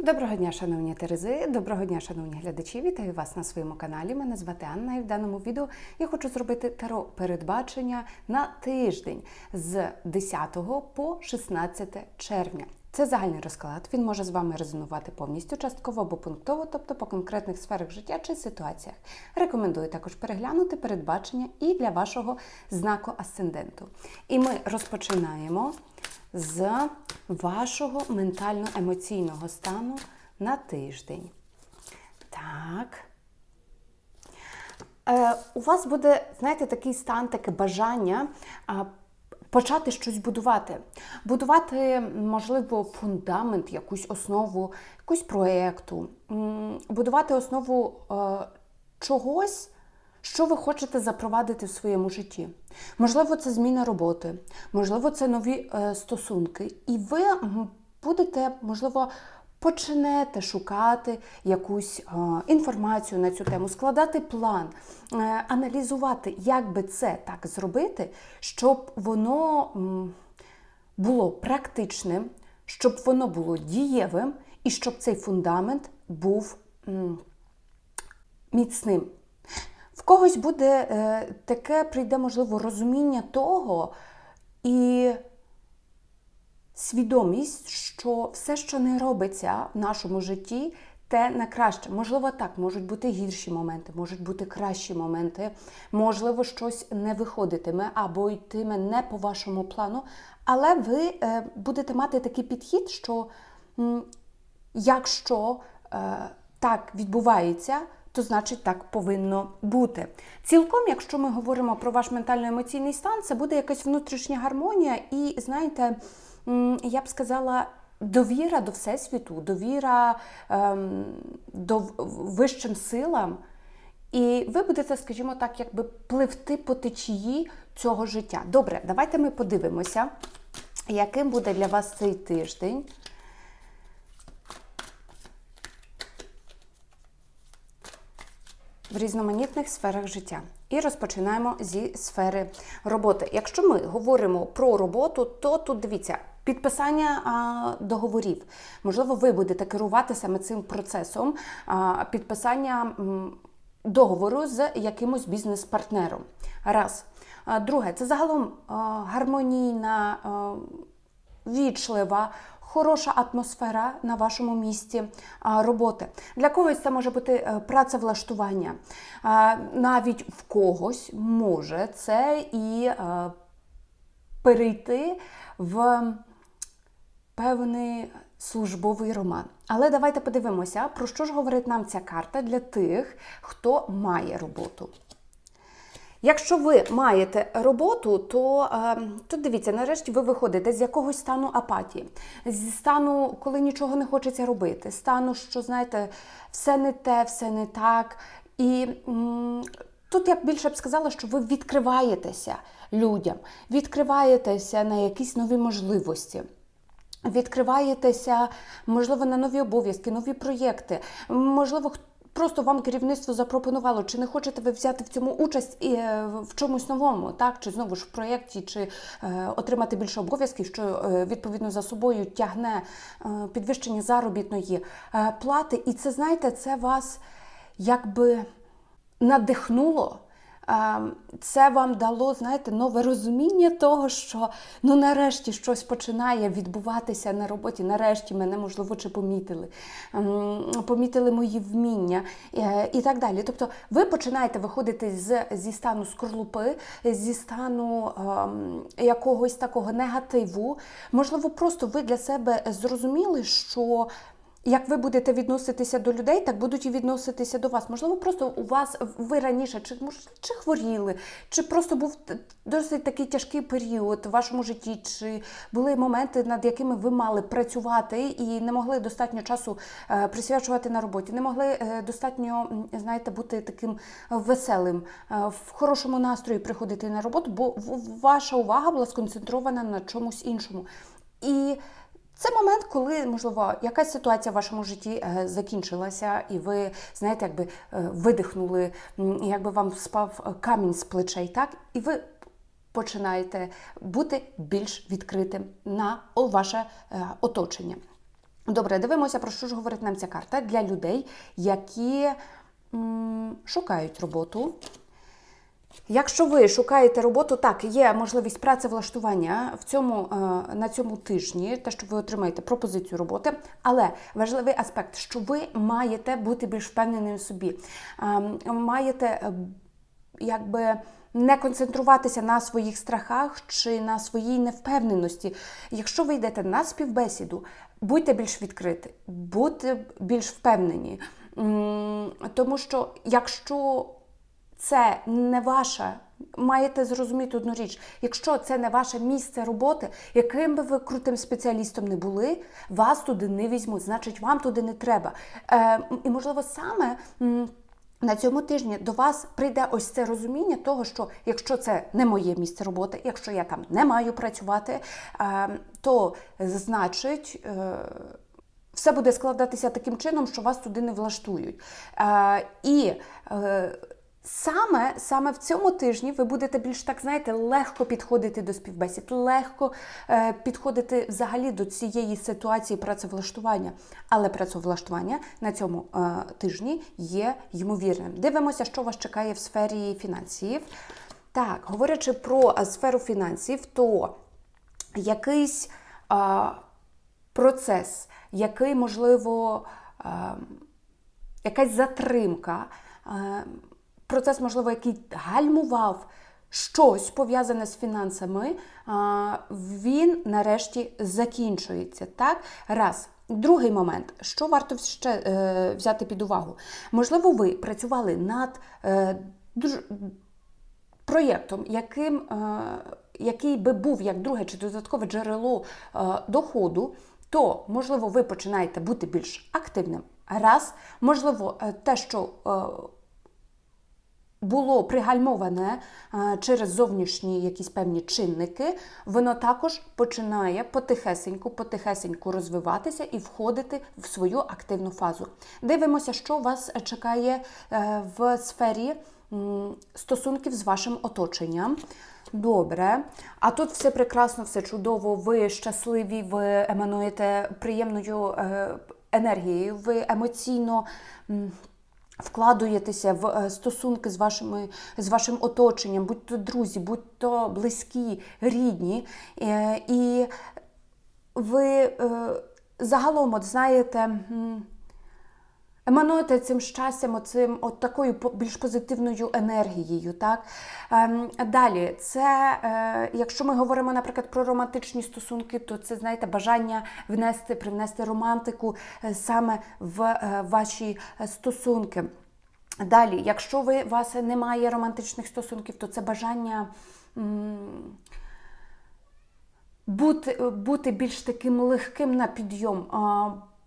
Доброго дня, шановні Терези, доброго дня, шановні глядачі. Вітаю вас на своєму каналі. Мене звати Анна, і в даному відео я хочу зробити таро передбачення на тиждень з 10 по 16 червня. Це загальний розклад. Він може з вами резонувати повністю, частково або пунктово, тобто по конкретних сферах життя чи ситуаціях. Рекомендую також переглянути передбачення і для вашого знаку асценденту. І ми розпочинаємо з вашого ментально-емоційного стану на тиждень. Так. Е, у вас буде, знаєте, такий стан, таке бажання почати щось будувати. Будувати, можливо, фундамент, якусь основу, якусь проєкту, будувати основу е, чогось. Що ви хочете запровадити в своєму житті? Можливо, це зміна роботи, можливо, це нові е, стосунки. І ви будете, можливо, почнете шукати якусь е, інформацію на цю тему, складати план, е, аналізувати, як би це так зробити, щоб воно м, було практичним, щоб воно було дієвим і щоб цей фундамент був м, міцним. Когось буде е, таке, прийде, можливо, розуміння того і свідомість, що все, що не робиться в нашому житті, те на краще. Можливо, так, можуть бути гірші моменти, можуть бути кращі моменти, можливо, щось не виходитиме або йтиме не по вашому плану, але ви е, будете мати такий підхід, що якщо е, так відбувається, то значить так повинно бути. Цілком, якщо ми говоримо про ваш ментально-емоційний стан, це буде якась внутрішня гармонія, і знаєте, я б сказала. Довіра до Всесвіту, довіра ем, до вищим силам, і ви будете, скажімо так, якби пливти по течії цього життя. Добре, давайте ми подивимося, яким буде для вас цей тиждень. В різноманітних сферах життя. І розпочинаємо зі сфери роботи. Якщо ми говоримо про роботу, то тут дивіться. Підписання а, договорів. Можливо, ви будете керувати саме цим процесом а, підписання м, договору з якимось бізнес-партнером. Раз. А, друге, це загалом а, гармонійна, а, вічлива, хороша атмосфера на вашому місці роботи. Для когось це може бути е, працевлаштування. Навіть в когось може це і е, перейти в певний службовий роман. Але давайте подивимося, про що ж говорить нам ця карта для тих, хто має роботу. Якщо ви маєте роботу, то е, тут дивіться, нарешті ви виходите з якогось стану апатії, зі стану, коли нічого не хочеться робити, стану, що знаєте, все не те, все не так. І м, тут я б більше б сказала, що ви відкриваєтеся людям, відкриваєтеся на якісь нові можливості. Відкриваєтеся, можливо, на нові обов'язки, нові проєкти. Можливо, просто вам керівництво запропонувало, чи не хочете ви взяти в цьому участь і е, в чомусь новому, так чи знову ж в проєкті, чи е, отримати більше обов'язків, що е, відповідно за собою тягне підвищення заробітної плати. І це знаєте, це вас якби надихнуло. Ем, Це вам дало, знаєте, нове розуміння того, що ну нарешті щось починає відбуватися на роботі. Нарешті мене, можливо, чи помітили, Ем, помітили мої вміння е, і так далі. Тобто ви починаєте виходити з, зі стану скорлупи, зі стану ем, якогось такого негативу. Можливо, просто ви для себе зрозуміли, що. Як ви будете відноситися до людей, так будуть і відноситися до вас. Можливо, просто у вас ви раніше чи чи хворіли, чи просто був досить такий тяжкий період в вашому житті, чи були моменти, над якими ви мали працювати і не могли достатньо часу е, присвячувати на роботі, не могли е, достатньо, знаєте, бути таким веселим, е, в хорошому настрої приходити на роботу, бо ваша увага була сконцентрована на чомусь іншому. І це момент, коли, можливо, якась ситуація в вашому житті е, закінчилася, і ви, знаєте, якби е, видихнули, якби вам спав е, камінь з плечей, так? І ви починаєте бути більш відкритим на ваше оточення. Добре, дивимося, про що ж говорить нам ця карта для людей, які м, шукають роботу. Якщо ви шукаєте роботу, так, є можливість працевлаштування в цьому, е, на цьому тижні, те, що ви отримаєте пропозицію роботи, але важливий аспект, що ви маєте бути більш впевненим в собі. Ем, Маєте е, якби не концентруватися на своїх страхах чи на своїй невпевненості. Якщо ви йдете на співбесіду, будьте більш відкриті, будьте більш впевнені. Тому що якщо це не ваше, маєте зрозуміти одну річ. Якщо це не ваше місце роботи, яким би ви крутим спеціалістом не були, вас туди не візьмуть, значить, вам туди не треба. Е, і можливо, саме. на цьому тижні до вас прийде ось це розуміння того, що якщо це не моє місце роботи, якщо я там не маю працювати, е, то значить. е, все буде складатися таким чином, що вас туди не влаштують. Е, і е, саме, саме в цьому тижні ви будете більш так, знаєте, легко підходити до співбесід, легко е, підходити взагалі до цієї ситуації працевлаштування. Але працевлаштування на цьому е, тижні є ймовірним. Дивимося, що вас чекає в сфері фінансів. Так, говорячи про е, сферу фінансів, то якийсь а, процес, який, можливо, а, якась затримка, а, процес, можливо, який гальмував щось пов'язане з фінансами, він нарешті закінчується. Так? Раз. Другий момент, що варто ще е, взяти під увагу? Можливо, ви працювали над е, проєктом, яким, е, який би був як друге чи додаткове джерело е, доходу, то, можливо, ви починаєте бути більш активним. Раз, можливо, те, що було пригальмоване е, через зовнішні якісь певні чинники, воно також починає потихесеньку, потихесеньку розвиватися і входити в свою активну фазу. Дивимося, що вас чекає е, в сфері стосунків з вашим оточенням. Добре, а тут все прекрасно, все чудово. Ви щасливі, ви емануєте приємною е, енергією, ви емоційно. Вкладуєтеся в е, стосунки з вашими з вашим оточенням, будь то друзі, будь то близькі, рідні. Е, І ви е, загалом, от знаєте, м, цим щастям, оцим, от такою більш позитивною енергією. Так? Ем, Далі, це, е, якщо ми говоримо, наприклад, про романтичні стосунки, то це, знаєте, бажання внести, привнести романтику е, саме в е, ваші стосунки. Далі, якщо ви, у вас немає романтичних стосунків, то це бажання. бути, бути більш таким легким на підйом,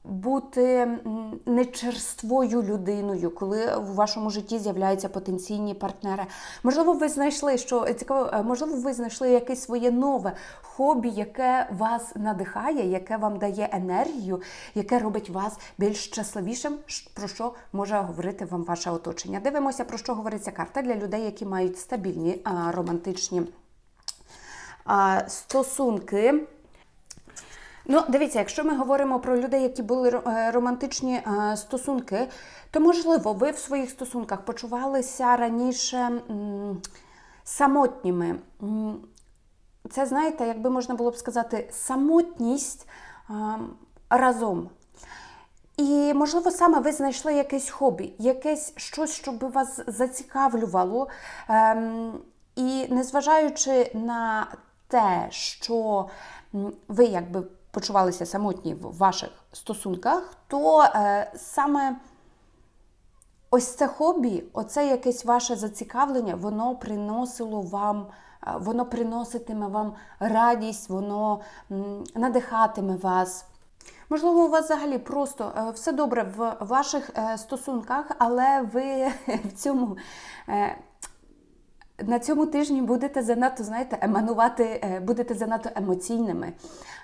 бути не черствою людиною, коли в вашому житті з'являються потенційні партнери. Можливо, ви знайшли, що цікаво, е, можливо, ви знайшли якесь своє нове хобі, яке вас надихає, яке вам дає енергію, яке робить вас більш щасливішим, про що може говорити вам ваше оточення. Дивимося, про що говорить ця карта для людей, які мають стабільні а, романтичні а, стосунки. Ну, дивіться, якщо ми говоримо про людей, які були е, романтичні е, стосунки, то можливо, ви в своїх стосунках почувалися раніше самотніми. Це, знаєте, якби можна було б сказати, самотність е, разом. І, можливо, саме ви знайшли якесь хобі, якесь щось, що би вас зацікавлювало. Ем, і незважаючи на те, що ви якби почувалися самотні в ваших стосунках, то е, саме ось це хобі, оце якесь ваше зацікавлення, воно приносило вам. е, Воно приноситиме вам радість, воно м, надихатиме вас. Можливо, у вас взагалі просто е, все добре в ваших е, стосунках, але ви в цьому. е, На цьому тижні будете занадто, знаєте, еманувати, будете занадто емоційними.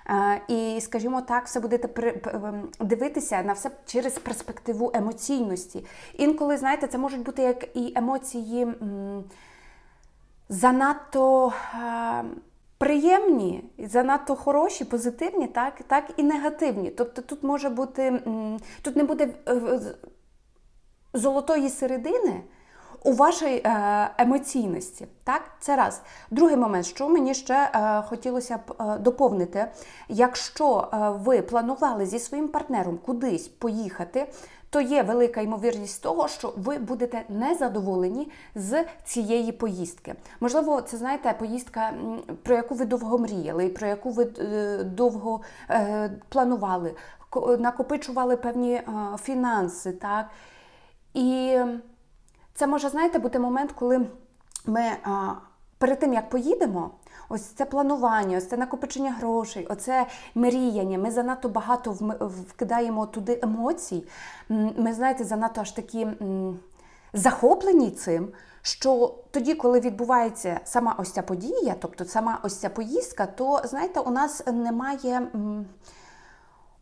Е, І, скажімо так, все будете при- ем, дивитися на все через перспективу емоційності. Інколи, знаєте, це можуть бути як і емоції занадто. е, приємні, занадто хороші, позитивні, так, так і негативні. Тобто тут може бути, тут не буде е, золотої середини у вашій е, емоційності. Так, це раз. Другий момент, що мені ще е, хотілося б е, доповнити: якщо ви планували зі своїм партнером кудись поїхати, то є велика ймовірність того, що ви будете незадоволені з цієї поїздки. Можливо, це знаєте, поїздка, про яку ви довго мріяли, про яку ви довго е, планували, накопичували певні е, фінанси, так. І це може, знаєте, бути момент, коли ми а, перед тим, як поїдемо, ось це планування, ось це накопичення грошей, оце мріяння. Ми занадто багато вкидаємо туди емоцій. Ми, знаєте, занадто аж такі захоплені цим. Що тоді, коли відбувається сама ось ця подія, тобто сама ось ця поїздка, то знаєте, у нас немає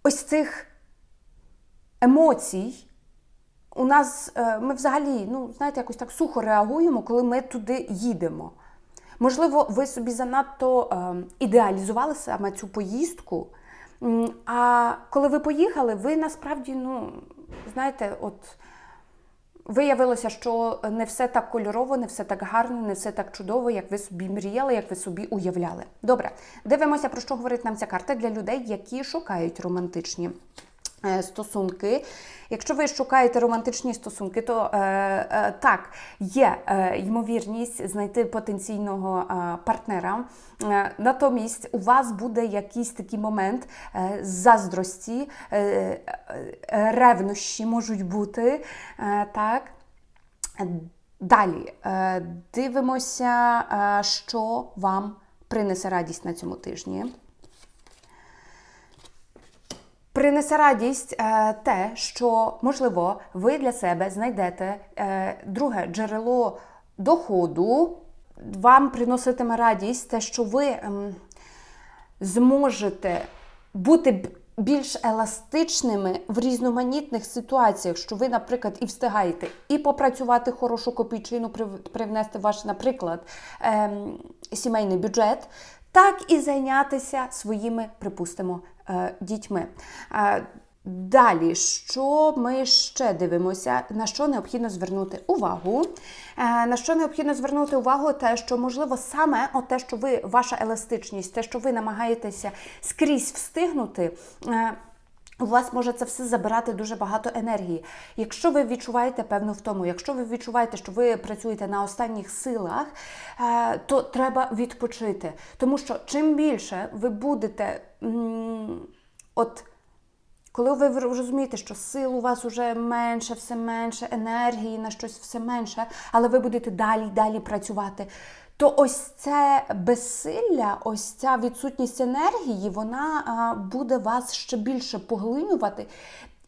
ось цих емоцій, у нас е, ми взагалі, ну знаєте, якось так сухо реагуємо, коли ми туди їдемо. Можливо, ви собі занадто е, ідеалізували саме цю поїздку. А коли ви поїхали, ви насправді, ну, знаєте, от виявилося, що не все так кольорово, не все так гарно, не все так чудово, як ви собі мріяли, як ви собі уявляли. Добре, дивимося, про що говорить нам ця карта для людей, які шукають романтичні стосунки. Якщо ви шукаєте романтичні стосунки, то е, е, так, є е, ймовірність знайти потенційного е, партнера. Е, натомість у вас буде якийсь такий момент е, заздрості, е, е, ревнощі можуть бути. Е, так. Далі е, дивимося, е, що вам принесе радість на цьому тижні. Принесе радість е, те, що, можливо, ви для себе знайдете е, друге джерело доходу. Вам приноситиме радість те, що ви ем, зможете бути більш еластичними в різноманітних ситуаціях, що ви, наприклад, і встигаєте і попрацювати хорошу копійчину, прив- привнести ваш, наприклад, ем, сімейний бюджет, так і зайнятися своїми, припустимо, е, дітьми. Е, Далі, що ми ще дивимося, на що необхідно звернути увагу? Е, На що необхідно звернути увагу, те, що можливо саме те, що ви, ваша еластичність, те, що ви намагаєтеся скрізь встигнути. У вас може це все забирати дуже багато енергії. Якщо ви відчуваєте певну втому, якщо ви відчуваєте, що ви працюєте на останніх силах, е, то треба відпочити. Тому що чим більше ви будете от. Коли ви розумієте, що сил у вас вже менше, все менше, енергії на щось все менше, але ви будете далі далі працювати, то ось це безсилля, ось ця відсутність енергії, вона буде вас ще більше поглинювати.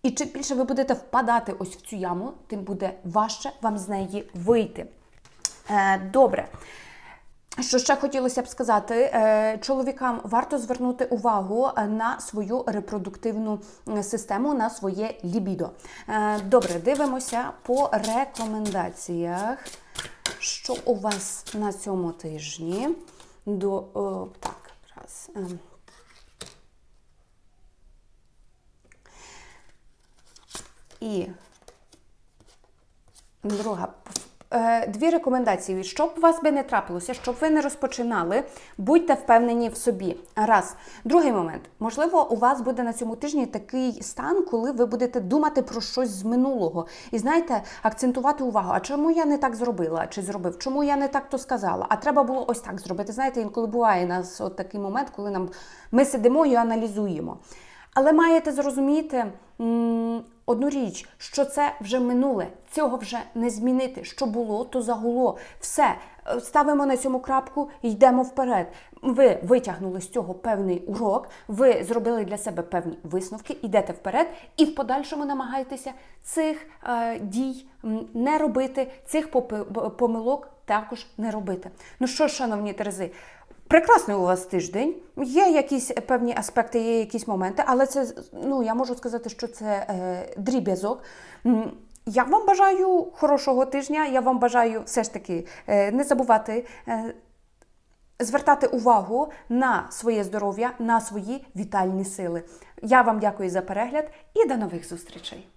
І чим більше ви будете впадати ось в цю яму, тим буде важче вам з неї вийти. Е, добре. Що ще хотілося б сказати, е, чоловікам варто звернути увагу е, на свою репродуктивну систему, на своє лібідо. Добре, дивимося по рекомендаціях, що у вас на цьому тижні. До, о, так, раз. ем. І Друга. Е, Дві рекомендації. Щоб у вас би не трапилося, щоб ви не розпочинали, будьте впевнені в собі. Раз. Другий момент. Можливо, у вас буде на цьому тижні такий стан, коли ви будете думати про щось з минулого. І знаєте, акцентувати увагу, а чому я не так зробила, чи зробив, чому я не так то сказала, а треба було ось так зробити. Знаєте, інколи буває у нас от такий момент, коли нам ми сидимо і аналізуємо. Але маєте зрозуміти одну річ, що це вже минуле, цього вже не змінити. Що було, то загуло. Все, е, ставимо на цьому крапку йдемо вперед. Ви витягнули з цього певний урок, ви зробили для себе певні висновки, йдете вперед і в подальшому намагаєтеся цих е, дій не робити, цих помилок також не робити. Ну що, шановні Терези, Прекрасний у вас тиждень. Є якісь певні аспекти, є якісь моменти, але це ну я можу сказати, що це е, дріб'язок. Я вам бажаю хорошого тижня. Я вам бажаю все ж таки е, не забувати. Е, звертати увагу на своє здоров'я, на свої вітальні сили. Я вам дякую за перегляд і до нових зустрічей!